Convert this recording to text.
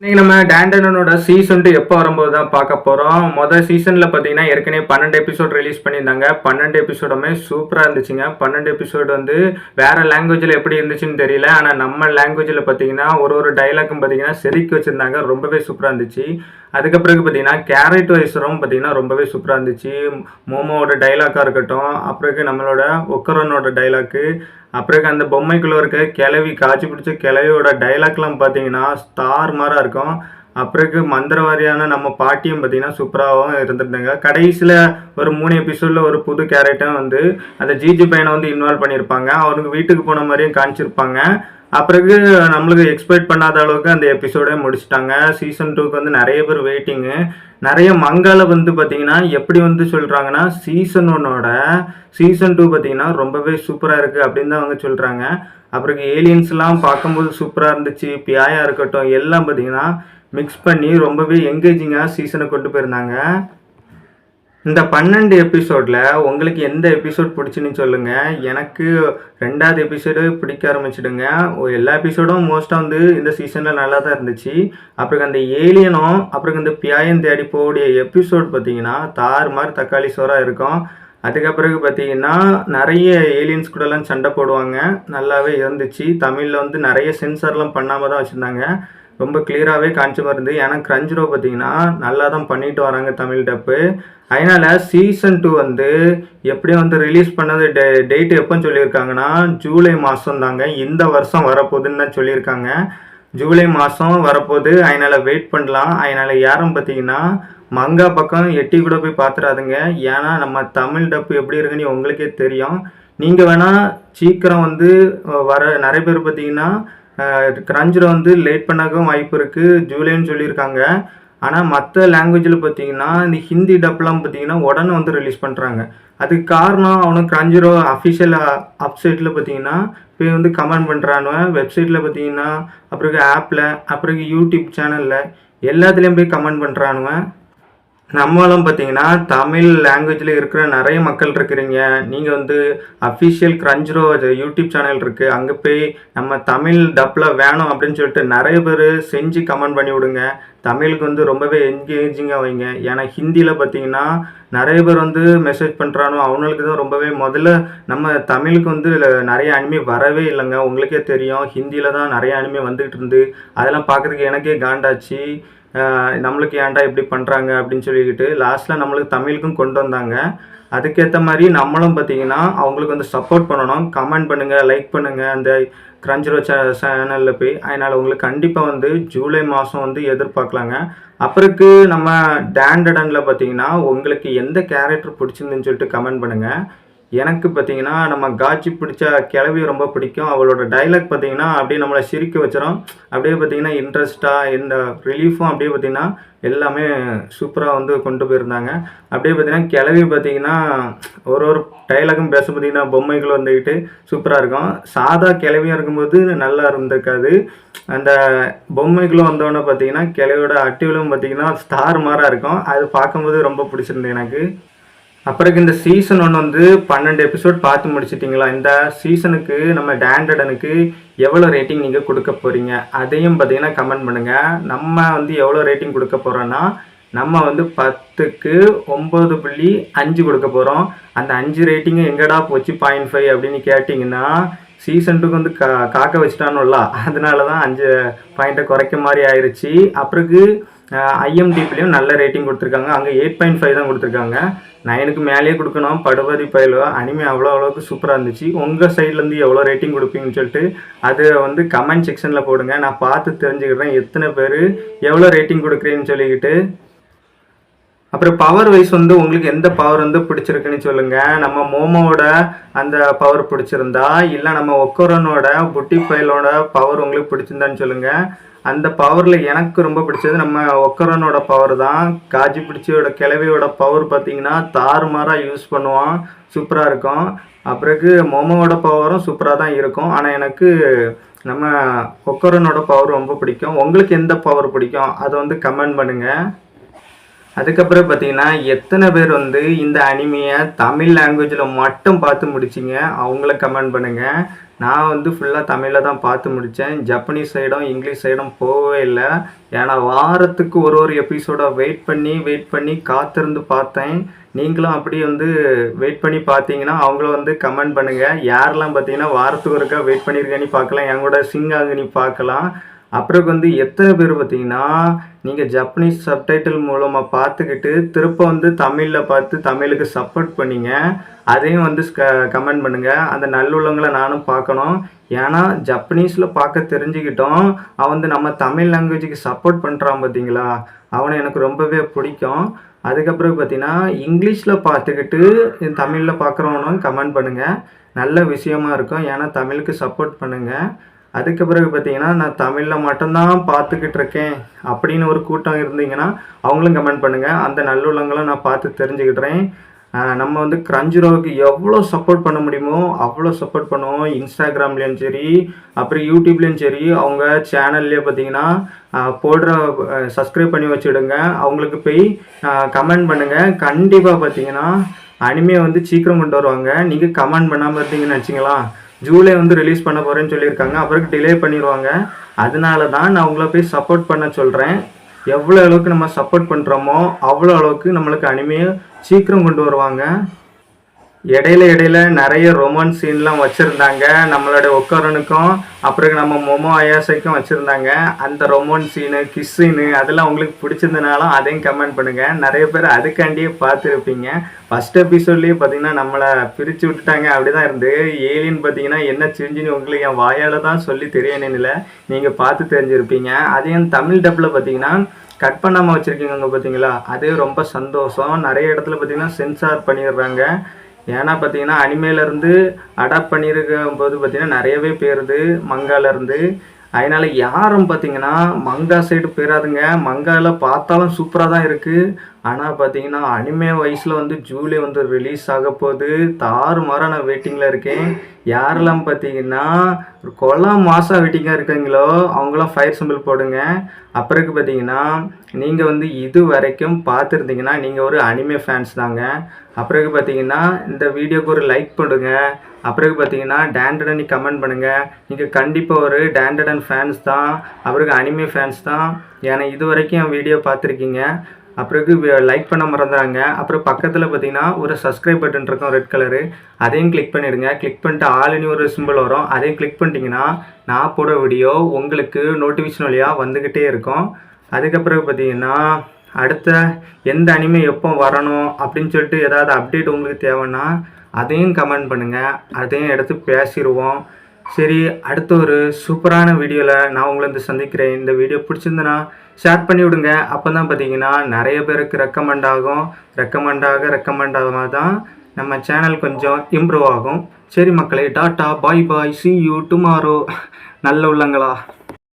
இன்னைக்கு நம்ம டேண்டனோட season two எப்போ வரும்போது தான் பார்க்க போகிறோம் மொதல் சீசனில் பார்த்தீங்கன்னா ஏற்கனவே பன்னெண்டு எபிசோட் ரிலீஸ் பண்ணியிருந்தாங்க. பன்னெண்டு எபிசோடுமே சூப்பராக இருந்துச்சுங்க. பன்னெண்டு எபிசோடு வந்து வேறு லாங்குவேஜில் எப்படி இருந்துச்சுன்னு தெரியல. ஆனால் நம்ம லாங்குவேஜில் பார்த்தீங்கன்னா ஒரு ஒரு டைலாக்கும் பார்த்தீங்கன்னா செதுக்கி வச்சுருந்தாங்க. ரொம்பவே சூப்பராக இருந்துச்சு. அதுக்கப்புறம் பார்த்தீங்கன்னா கேரட் வைஸரும் பார்த்தீங்கன்னா ரொம்பவே சூப்பராக இருந்துச்சு. மோமோவோட டைலாக்காக இருக்கட்டும் அப்புறக்கு நம்மளோட ஒக்கரனோட டைலாக்கு அப்புறக்கு அந்த பொம்மைக்குள்ளே இருக்க கிளவி காய்ச்சி பிடிச்ச கிளவியோட டைலாக்லாம் பார்த்தீங்கன்னா ஸ்டார் மாதிரி இருக்கும். அப்புறக்கு மந்திரவாரியான நம்ம பாட்டியும் பார்த்தீங்கன்னா சூப்பராகவும் இருந்திருந்தாங்க. கடைசியில் ஒரு மூணு எபிசோடில் ஒரு புது கேரக்டரும் வந்து அந்த ஜிஜி பையனை வந்து இன்வால்வ் பண்ணியிருப்பாங்க. அவனுக்கு வீட்டுக்கு போன மாதிரியும் காமிச்சிருப்பாங்க. அப்பிறகு நம்மளுக்கு எக்ஸ்பெக்ட் பண்ணாத அளவுக்கு அந்த எபிசோடே முடிச்சிட்டாங்க. சீசன் டூக்கு வந்து நிறைய பேர் வெயிட்டிங்கு நிறைய மங்கால வந்து பார்த்தீங்கன்னா எப்படி வந்து சொல்கிறாங்கன்னா சீசன் ஒன்னோட சீசன் டூ பார்த்தீங்கன்னா ரொம்பவே சூப்பராக இருக்குது அப்படின்னு தான் அவங்க சொல்கிறாங்க அப்புறம் ஏலியன்ஸ்லாம் பார்க்கும்போது சூப்பராக இருந்துச்சு பியாயா இருக்கட்டும் எல்லாம் பார்த்தீங்கன்னா மிக்ஸ் பண்ணி ரொம்பவே எங்கேஜிங்காக சீசனை கொண்டு போயிருந்தாங்க. இந்த பன்னெண்டு எபிசோடில் உங்களுக்கு எந்த எபிசோட் பிடிச்சுன்னு சொல்லுங்கள் எனக்கு ரெண்டாவது எபிசோடு பிடிக்க ஆரம்பிச்சிடுங்க. எல்லா எபிசோடும் மோஸ்ட்டாக வந்து இந்த சீசனில் நல்லா தான் இருந்துச்சு. அப்புறம் அந்த ஏலியனும் அப்புறம் இந்த பியாயம் தேடி போகக்கூடிய எபிசோட் பார்த்தீங்கன்னா தார் மாதிரி தக்காளி சோறாக இருக்கும். அதுக்கப்புறம் பார்த்தீங்கன்னா நிறைய ஏலியன்ஸ் கூடலாம் சண்டை போடுவாங்க. நல்லாவே இருந்துச்சு. தமிழில் வந்து நிறைய சென்சார்லாம் பண்ணாமல் தான் வச்சுருந்தாங்க. ரொம்ப கிளியராகவே காமிச்சமாக மாதிரி இருந்து ஏன்னா கிரஞ்சிரோ பார்த்தீங்கன்னா நல்லா தான் பண்ணிட்டு வராங்க தமிழ் டப்பு அதனால் சீசன் டூ வந்து எப்படியும் வந்து ரிலீஸ் பண்ணது டே டேட் எப்போன்னு சொல்லியிருக்காங்கன்னா ஜூலை மாதம் தாங்க இந்த வருஷம் வரப்போகுதுன்னு தான் சொல்லியிருக்காங்க. ஜூலை மாதம் வரப்போகுது. அதனால் வெயிட் பண்ணலாம். அதனால் யாரும் பார்த்தீங்கன்னா மங்கா பக்கம் எட்டி கூட போய் பார்த்துடாதுங்க ஏன்னா நம்ம தமிழ் டப்பு எப்படி இருக்குன்னு உங்களுக்கே தெரியும். நீங்கள் வேணால் சீக்கிரம் வந்து வர நிறைய பேர் பார்த்தீங்கன்னா கிரஞ்சில் வந்து லேட் பண்ணக்கும் வாய்ப்பு இருக்குது ஜூலைன்னு சொல்லியிருக்காங்க. ஆனால் மற்ற லாங்குவேஜில் பார்த்தீங்கன்னா இந்த ஹிந்தி டப்லாம் பார்த்தீங்கன்னா உடனே வந்து ரிலீஸ் பண்ணுறாங்க அதுக்கு காரணம் அவனுக்கு கிரஞ்சிரோ அஃபிஷியல் அப்சைட்டில் பார்த்தீங்கன்னா போய் வந்து கமெண்ட் பண்ணுறானுவன் வெப்சைட்டில் பார்த்தீங்கன்னா அப்புறம் ஆப்பில் அப்புறம் யூடியூப் சேனலில் எல்லாத்துலேயும் போய் கமெண்ட் பண்ணுறானுவன் நம்மளும் பார்த்தீங்கன்னா தமிழ் லாங்குவேஜில் இருக்கிற நிறைய மக்கள் இருக்கிறீங்க. நீங்கள் வந்து அஃபிஷியல் கிரஞ்ச்ரோ யூடியூப் சேனல் இருக்குது அங்கே போய் நம்ம தமிழ் டப்பில் வேணும் அப்படின்னு சொல்லிட்டு நிறைய பேர் செஞ்சு கமெண்ட் பண்ணி விடுங்க. தமிழுக்கு வந்து ரொம்பவே என்கேஜிங்காக வைங்க. ஏன்னா ஹிந்தியில் பார்த்தீங்கன்னா நிறைய பேர் வந்து மெசேஜ் பண்ணுறானோ அவங்களுக்கு தான் ரொம்பவே முதல்ல நம்ம தமிழுக்கு வந்து நிறைய அனிமே வரவே இல்லைங்க. உங்களுக்கே தெரியும். ஹிந்தியில் தான் நிறைய அனிமே வந்துக்கிட்டு இருந்து. அதெல்லாம் பார்க்குறதுக்கு எனக்கே காண்டாச்சு. நம்மளுக்கு ஏன்டா இப்படி பண்ணுறாங்க அப்படின்னு சொல்லிக்கிட்டு லாஸ்ட்டில் நம்மளுக்கு தமிழுக்கும் கொண்டு வந்தாங்க. அதுக்கேற்ற மாதிரி நம்மளும் பார்த்தீங்கன்னா அவங்களுக்கு வந்து சப்போர்ட் பண்ணணும். கமெண்ட் பண்ணுங்கள் லைக் பண்ணுங்கள் அந்த கிரஞ்சிரோ சே சேனலில் போய். அதனால் உங்களுக்கு கண்டிப்பாக வந்து ஜூலை மாதம் வந்து எதிர்பார்க்கலாங்க. அப்புறக்கு நம்ம டேண்டடனில் பார்த்தீங்கன்னா உங்களுக்கு எந்த கேரக்டர் பிடிச்சிருந்துன்னு சொல்லிட்டு கமெண்ட் பண்ணுங்கள் எனக்கு பார்த்தீங்கன்னா நம்ம காட்சி பிடிச்ச கிளவி ரொம்ப பிடிக்கும். அவளோட டைலாக் பார்த்தீங்கன்னா அப்படியே நம்மளை சிரிக்க வச்சிரும். அப்படியே பார்த்தீங்கன்னா இன்ட்ரெஸ்ட்டாக இந்த ரிலீஃபும் அப்படியே பார்த்தீங்கன்னா எல்லாமே சூப்பராக வந்து கொண்டு போயிருந்தாங்க. அப்படியே பார்த்தீங்கன்னா கிளவி பார்த்தீங்கன்னா ஒரு ஒரு டைலாக்கும் பேச பார்த்தீங்கன்னா பொம்மைகள் வந்துக்கிட்டு சூப்பராக இருக்கும். சாதா கிளவியாக இருக்கும்போது நல்லா இருந்திருக்காது. அந்த பொம்மைகளும் வந்தோடனே பார்த்தீங்கன்னா கிளவியோட அட்டிவிலும் பார்த்தீங்கன்னா ஸ்டார் மாதிரி இருக்கும். அது பார்க்கும்போது ரொம்ப பிடிச்சிருந்தது எனக்கு. அப்புறம் இந்த சீசன் ஒன்று வந்து பன்னெண்டு எபிசோட் பார்த்து முடிச்சிட்டிங்களா? இந்த சீசனுக்கு நம்ம டேண்டடனுக்கு எவ்வளோ ரேட்டிங் நீங்கள் கொடுக்க போகிறீங்க அதையும் பார்த்தீங்கன்னா கமெண்ட் பண்ணுங்கள் நம்ம வந்து எவ்வளோ ரேட்டிங் கொடுக்க போகிறோன்னா நம்ம வந்து பத்துக்கு ஒம்பது புள்ளி அஞ்சு கொடுக்க போகிறோம் அந்த அஞ்சு ரேட்டிங்கு எங்கடா போச்சு? பாயிண்ட் ஃபைவ் அப்படின்னு கேட்டிங்கன்னா சீசன் டூக்கு வந்து கா காக்க வச்சுட்டானுல்ல அதனால தான் அஞ்சு பாயிண்ட்டை குறைக்க மாதிரி ஆயிடுச்சு அப்புறக்கு ஐஎம்டிபிலையும் நல்ல ரேட்டிங் கொடுத்துருக்காங்க. அங்கே எயிட் பாயிண்ட் ஃபைவ் தான் கொடுத்துருக்காங்க. நைனுக்கு மேலேயே கொடுக்கணும். படுபதி பயிலோ அனிமே அவ்வளோ அவ்வளோக்கு சூப்பராக இருந்துச்சு. உங்கள் சைட்லேருந்து எவ்வளோ ரேட்டிங் கொடுப்பீங்கன்னு சொல்லிட்டு அது வந்து கமெண்ட் செக்ஷனில் போடுங்க. நான் பார்த்து தெரிஞ்சுக்கிறேன். எத்தனை பேர் எவ்வளோ ரேட்டிங் கொடுக்குறீங்கன்னு சொல்லிக்கிட்டு அப்புறம் பவர் வைஸ் வந்து உங்களுக்கு எந்த பவர் வந்து பிடிச்சிருக்குன்னு சொல்லுங்க. நம்ம மோமோவோட அந்த பவர் பிடிச்சிருந்தா இல்லை நம்ம ஒக்கரனோட புட்டி பயலோட பவர் உங்களுக்கு பிடிச்சிருந்தான்னு சொல்லுங்க. அந்த பவரில் எனக்கு ரொம்ப பிடிச்சது நம்ம ஒக்கரனோட பவர் தான். காஜி பிடிச்சியோட கிளவியோட பவர் பார்த்தீங்கன்னா தாறுமாறாக யூஸ் பண்ணுவான். சூப்பராக இருக்கும். அப்புறக்கு மோமோவோட பவரும் சூப்பராக தான் இருக்கும். ஆனால் எனக்கு நம்ம ஒக்கரனோட பவர் ரொம்ப பிடிக்கும். உங்களுக்கு எந்த பவர் பிடிக்கும்? அதை வந்து கமெண்ட் பண்ணுங்கள் அதுக்கப்புறம் பார்த்தீங்கன்னா எத்தனை பேர் வந்து இந்த அனிமையை தமிழ் லாங்குவேஜில் மட்டும் பார்த்து முடிச்சிங்க? அவங்கள கமெண்ட் பண்ணுங்கள் நான் வந்து ஃபுல்லாக தமிழில் தான் பார்த்து முடித்தேன் ஜப்பனீஸ் சைடும் இங்கிலீஷ் சைடும் போகவே இல்லை. ஏன்னா வாரத்துக்கு ஒரு ஒரு எபிசோடாக வெயிட் பண்ணி வெயிட் பண்ணி காத்திருந்து பார்த்தேன். நீங்களும் அப்படி வந்து வெயிட் பண்ணி பார்த்தீங்கன்னா அவங்கள வந்து கமெண்ட் பண்ணுங்கள் யாரெல்லாம் பார்த்தீங்கன்னா வாரத்துக்கு ஒருக்கா வெயிட் பண்ணியிருக்கேன்னு பார்க்கலாம். என் கூட சிங் பார்க்கலாம். அப்புறம் வந்து எத்தனை பேர் பார்த்தீங்கன்னா நீங்கள் ஜப்பனீஸ் சப்டைட்டில் மூலமாக பார்த்துக்கிட்டு திருப்ப வந்து தமிழில் பார்த்து தமிழுக்கு சப்போர்ட் பண்ணிங்க. அதையும் வந்து கமெண்ட் பண்ணுங்கள் அந்த நல்லுள்ளங்களை நானும் பார்க்கணும். ஏன்னா ஜப்பனீஸில் பார்க்க தெரிஞ்சுக்கிட்டோம். அவன் வந்து நம்ம தமிழ் லாங்குவேஜுக்கு சப்போர்ட் பண்ணுறான் பார்த்தீங்களா? அவனை எனக்கு ரொம்பவே பிடிக்கும். அதுக்கப்புறம் பார்த்தீங்கன்னா இங்கிலீஷில் பார்த்துக்கிட்டு தமிழில் பார்க்குறவனும் கமெண்ட் பண்ணுங்கள் நல்ல விஷயமா இருக்கும். ஏன்னா தமிழுக்கு சப்போர்ட் பண்ணுங்கள் அதுக்கு பிறகு பார்த்தீங்கன்னா நான் தமிழில் மட்டும்தான் பார்த்துக்கிட்டு இருக்கேன் அப்படின்னு ஒரு கூட்டம் இருந்தீங்கன்னா அவங்களும் கமெண்ட் பண்ணுங்கள் அந்த நல்லுள்ளங்களும் நான் பார்த்து தெரிஞ்சுக்கிட்டுறேன் நம்ம வந்து க்ரஞ்சிரோவுக்கு எவ்வளோ சப்போர்ட் பண்ண முடியுமோ அவ்வளோ சப்போர்ட் பண்ணுவோம். இன்ஸ்டாகிராம்லேயும் சரி அப்புறம் யூடியூப்லேயும் சரி அவங்க சேனல்லே பார்த்தீங்கன்னா போடுற சப்ஸ்கிரைப் பண்ணி வச்சுடுங்க அவங்களுக்கு போய் கமெண்ட் பண்ணுங்கள் கண்டிப்பாக பார்த்தீங்கன்னா அனிமே வந்து சீக்கிரம் கொண்டு வருவாங்க. நீங்கள் கமெண்ட் பண்ணாமல் இருந்தீங்கன்னு வச்சிங்களா ஜூலை வந்து ரிலீஸ் பண்ண போகிறேன்னு சொல்லியிருக்காங்க. அப்புறம் டிலே பண்ணிடுவாங்க அதனால தான் நான் உங்களை போய் சப்போர்ட் பண்ண சொல்கிறேன் எவ்வளோ அளவுக்கு நம்ம சப்போர்ட் பண்ணுறோமோ அவ்வளோ அளவுக்கு நம்மளுக்கு அனிமையை சீக்கிரம் கொண்டு வருவாங்க. இடையில இடையில நிறைய ரொமான்ஸ் சீன்லாம் வச்சுருந்தாங்க. நம்மளோட ஒக்கரனுக்கும் அப்புறம் நம்ம மொமோ அயாசைக்கும் வச்சுருந்தாங்க. அந்த ரொமான்ஸ் சீனு கிஸ் சீனு அதெல்லாம் உங்களுக்கு பிடிச்சிருந்தனாலும் அதையும் கமெண்ட் பண்ணுங்கள் நிறைய பேர் அதுக்காண்டியே பார்த்துருப்பீங்க. ஃபஸ்ட் எபிசோட்லேயே பார்த்தீங்கன்னா நம்மளை பிரித்து விட்டுட்டாங்க அப்படி தான் இருந்து. ஏலின்னு பார்த்தீங்கன்னா என்ன செஞ்சுன்னு உங்களுக்கு என் வாயால் தான் சொல்லி தெரியணும்ல நீங்கள் பார்த்து தெரிஞ்சிருப்பீங்க. அதையும் தமிழ் டப்பில் பார்த்தீங்கன்னா கட் பண்ணாமல் வச்சுருக்கீங்க பார்த்தீங்களா? அது ரொம்ப சந்தோஷம். நிறைய இடத்துல பார்த்தீங்கன்னா சென்சார் பண்ணிடுறாங்க. ஏன்னா பார்த்தீங்கன்னா அனிமேலேருந்து அடாப்ட் பண்ணியிருக்கும் போது பார்த்தீங்கன்னா நிறையவே பேருது மங்காலேருந்து அதனால் யாரும் பார்த்தீங்கன்னா மங்கா சைடு போயிடாதுங்க மங்காவில் பார்த்தாலும் சூப்பராக தான் இருக்குது ஆனால் பார்த்தீங்கன்னா அனிமே வயசில் வந்து ஜூலை வந்து ரிலீஸ் ஆக போகுது. தாறு நான் வெயிட்டிங்கில் இருக்கேன். யாரெல்லாம் பார்த்தீங்கன்னா கொலாம் மாதம் வெயிட்டிங்காக இருக்கீங்களோ அவங்களாம் ஃபயர் சிம்பிள் போடுங்க. அப்புறக்கு பார்த்தீங்கன்னா நீங்கள் வந்து இது வரைக்கும் பார்த்துருந்தீங்கன்னா நீங்கள் ஒரு அனிமே ஃபேன்ஸ் தாங்க. அப்புறக்கு பார்த்தீங்கன்னா இந்த வீடியோக்கு ஒரு லைக் பண்ணுங்கள் அப்புறக்கு பார்த்தீங்கன்னா டேண்டடன் கமெண்ட் பண்ணுங்கள் நீங்கள் கண்டிப்பாக ஒரு டேண்டடன் ஃபேன்ஸ் தான். அவருக்கு அனிமே ஃபேன்ஸ் தான். ஏன்னா இது வரைக்கும் என் வீடியோ பார்த்துருக்கீங்க. அப்புறக்கு லைக் பண்ண மறந்துறாங்க. அப்புறம் பக்கத்தில் பார்த்தீங்கன்னா ஒரு சப்ஸ்கிரைப் பட்டன் இருக்கும் ரெட் கலரு அதையும் கிளிக் பண்ணிடுங்க. கிளிக் பண்ணிட்டு ஆளுன்னு ஒரு சிம்பிள் வரும். அதையும் கிளிக் பண்ணிட்டீங்கன்னா நான் போட வீடியோ உங்களுக்கு நோட்டிஃபிகேஷன் வழியாக வந்துக்கிட்டே இருக்கும். அதுக்கப்புறம் பார்த்தீங்கன்னா அடுத்த எந்த அனிமே எப்போ வரணும் அப்படின்னு சொல்லிட்டு ஏதாவது அப்டேட் உங்களுக்கு தேவைன்னா அதையும் கமெண்ட் பண்ணுங்கள் அதையும் எடுத்து பேசிடுவோம் சரி அடுத்த ஒரு சூப்பரான வீடியோவில் நான் உங்களை வந்து சந்திக்கிறேன். இந்த வீடியோ பிடிச்சிருந்தனா ஷேர் பண்ணி விடுங்க. அப்போ தான் பார்த்தீங்கன்னா நிறைய பேருக்கு ரெக்கமெண்ட் ஆகும். ரெக்கமெண்ட் ஆக ரெக்கமெண்ட் ஆகாம தான் நம்ம சேனல் கொஞ்சம் இம்ப்ரூவ் ஆகும். சரி மக்களே tata bye bye see you tomorrow நல்ல உள்ளங்களா?